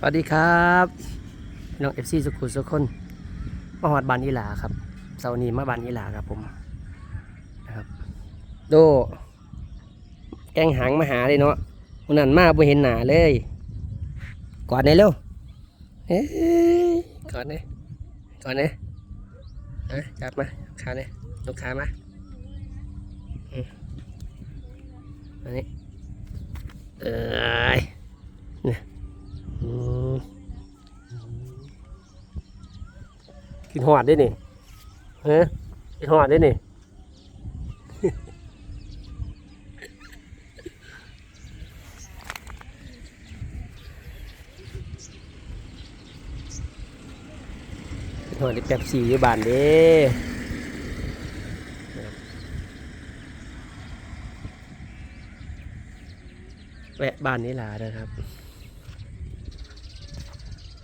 สวัสดีครับน้องเอฟซีสุขุสุคนมาหอดบานอีหลาครับเสาร์นี้มาบานอีหลาครับผมนะครับ โด แกงหางมาหาเลยเนาะวันนั้นมาบ่เห็นหนาเลยกอดหน่อยเร็วเอ้ยกอดหน่อยกอดหน่อยอะจับมาขาเนี่ยลูกขามาอืมอันนี้เอ้ยอืม กินหอดได้นี่เฮ้กินหอดได้นี่กินหอดได้แป๊บซี่บานเด้แวะบ้านนี้ลานะครับ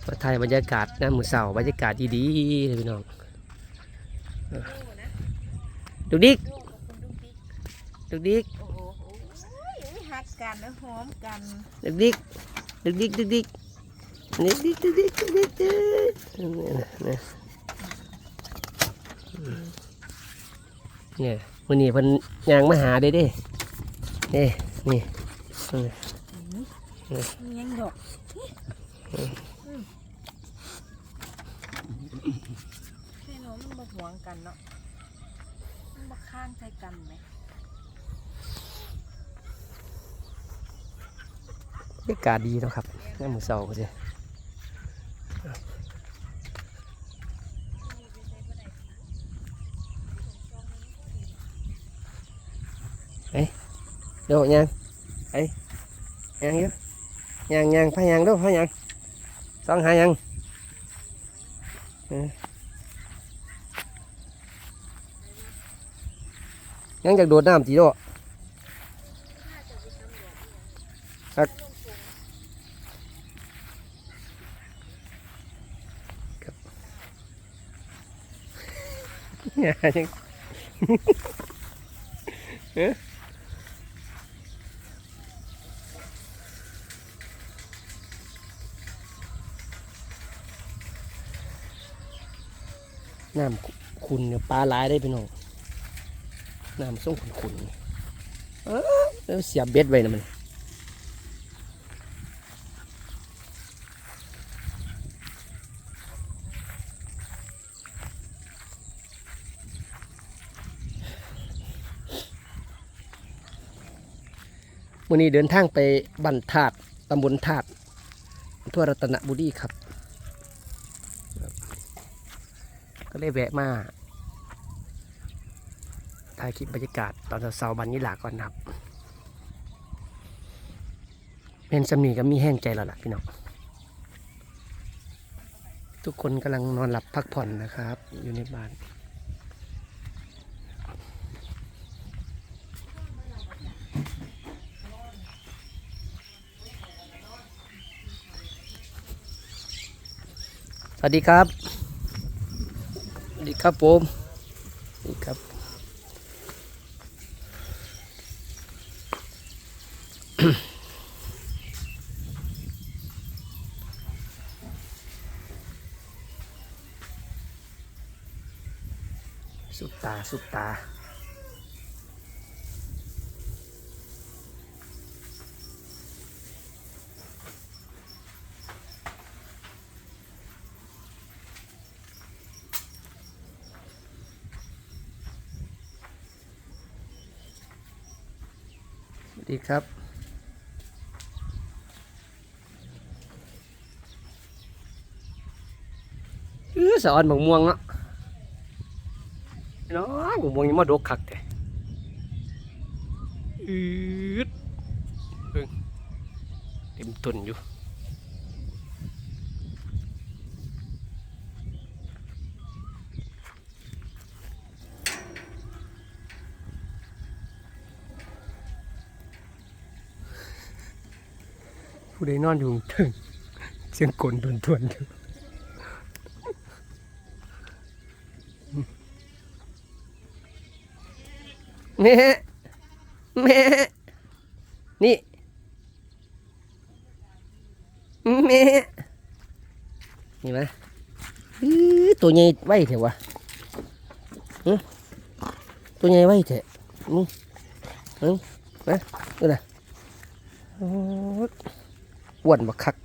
มาถ่ายบรรยากาศนะมือเสาบรรยากาศดีๆเลยพี่น้องดุกดิกดุกดิกโอ้โหหักกันแล้วหอมกันดุกดิกดุกดิกดุกดิกดุกดิกดุกดิกดุกดิกดุกเนี่ยเนี่ยวันนี้เพิ่นยางมาหาเด้เด้เด้นี่มียังดอกแม่น้องมันมาหวงกันเนาะมันมาข้างใจกันไหมบรรยากาศดีเนาะครับน้ำมือเสาเลยเฮ้ยโดดยังเฮ้ยยังเยอะยังยังพายังโดูพายังสองหายังเออ ยังจากโดดน้ำจีโดดเนี่ยยังเอ๊ะน้ำขุนเนี่ยปลาหลายได้พี่น้อง น้ำส่งขุนขุนๆเออแล้วเสียบเบ็ดไว้นะมันวันนี้เดินทางไปบันทาดตำบลทาดอำเภอรัตนบุรีครับ ก็เลยแวะมาายคลิปบรรยากาศตอนเช้าๆบันนี้หลาก่อนนะครับเป็นสำนีก็มีแห้งใจแล้วล่ะพี่น้องทุกคนกำลังนอนหลับพักผ่อนนะครับ อยู่ในบ้านสวัสดีครับ สวัสดีครับผมสวัสดีครับ สุดตา สุดตา สวัสดีครับเออสะออนบักม่วงเนาะน้องบั กม่วงยังมาดกคักแต่อืดเบิ่งเต็มต้นอยู่ผู้ใดนอนอยู่ถึงเสียงกลทวนทวนๆอยู่ แม่แม่นี่แม่นี่ไหมาตัวใหญ่ไว้เถอะวะตัวใหญ่ไว้เถอะมึงมึงนะนี่นะโอ้ยอ้วนบักคัก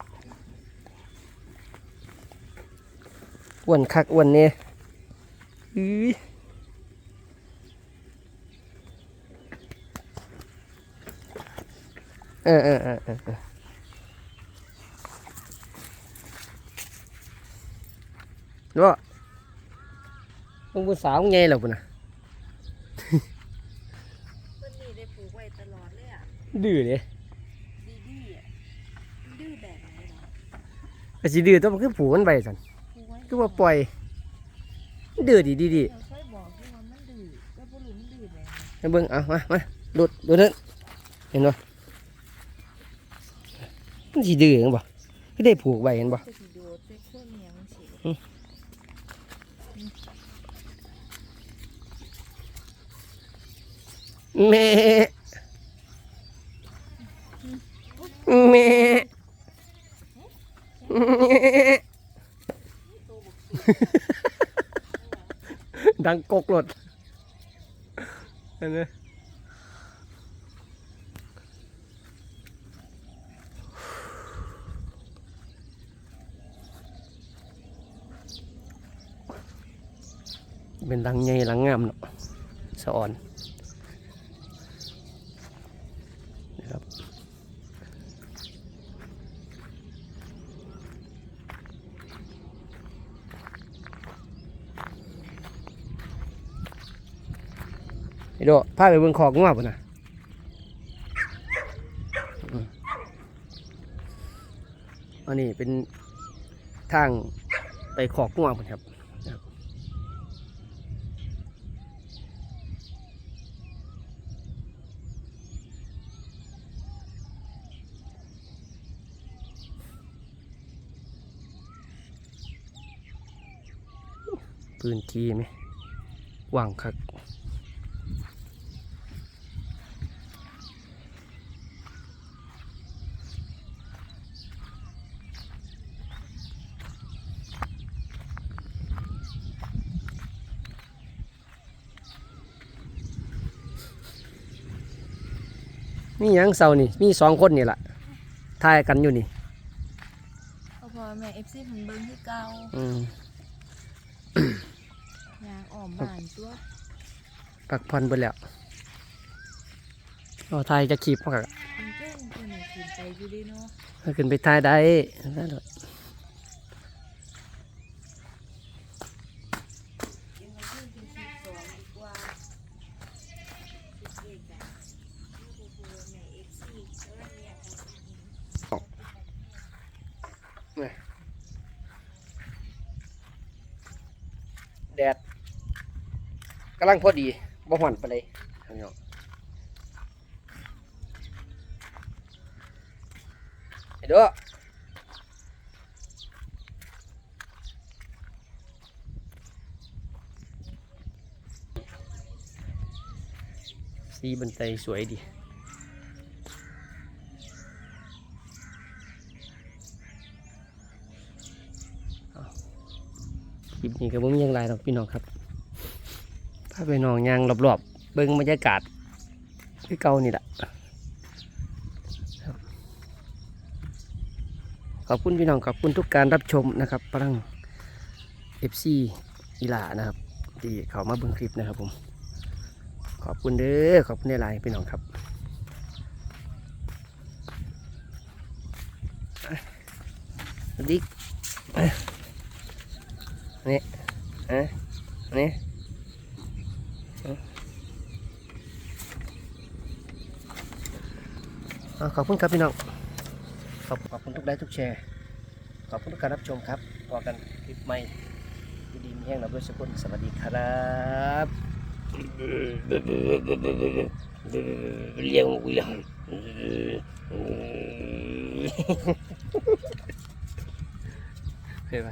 อ้วนคักอ้วนเนี่ยอื้อ เออเออเออเออเออรู้ป่ะมึงเป็นสาวไงเหรอปุ่นนะเพื่นนี่ได้ปลูกไว้ตลอดเลยอะดื้อเลยดีดีอะดื้อแบบไหนเหรอก็สิดื้อต้องคือผูกมันไปสันปลูกไว้คือว่าปล่อย ดื้อดีดีดีเราเคยบอกที่ว่ามันดื้อแล้วพวกรู้มันดื้อแบบไหน ให้เบิ่งเอามามาดูดดูนั่นเห็นบ่ มันสิดื้อจังบ่ก็ได้ผูกไว้เห็นบ่ก็สิโดดไปโค่นเมียงสิแม่แม่แม่ดังกกรถเห็น เป็นดังใหญ่หลังงามเนาะสะอ่อนนะครับไอ้โดพาไปเบิ่งขอกงัวปุ่นน่ะอันนี้เป็นทางไปขอกงัวปุ่นครับนะครับ พื้นที่ไหมกว่างคักมีหยังเสานี่ มีสองคนนี่แหละทายกันอยู่นี่เอาพอแม่เอฟซีผมเบิ้งที่เก่าอืม ยางอ้อมบ้านตัวพักผ่อนไปแล้วเอาทายจะขีบพวกอะมันเก่งตัวไหนขึ้นใจอยู่ดีเนาะถ้าขึ้นไปทายได้ได้ดอกยังไงขึ้นเป็นสิบสองดีกว่าสิบเอ็ดอะลูกกูแม่เอฟซีแล้วเนี่ยเขาแดด กำลังพอดีบ่หวันไปเลยเน้องไอ้เด้อสีบันไตสวยดีคลิปนี้ก็บ่มีหยังไรหรอกพี่น้องครับาไปนองยางรอบๆ เบิ่งบรรยากาศคือเก่านี่แหละขอบคุณพี่น้องขอบคุณทุกการรับชมนะครับพลัง FC อีหลานะครับที่เข้ามาเบิ่งคลิปนะครับผมขอบคุณเด้อขอบคุณในไลน์พี่น้องครับดีอะนี่อะนี่อะอะ ขอบคุณครับพี่น้อง ขอบขอบคุณทุกไลค์ทุกแชร์ ขอบคุณทุกการรับชมครับพอกันคลิปใหม่ดีๆมีแห้งเราด้วยสกุลสวัสดีครับเลี้ยงเลี้ยงเฮ้ยไป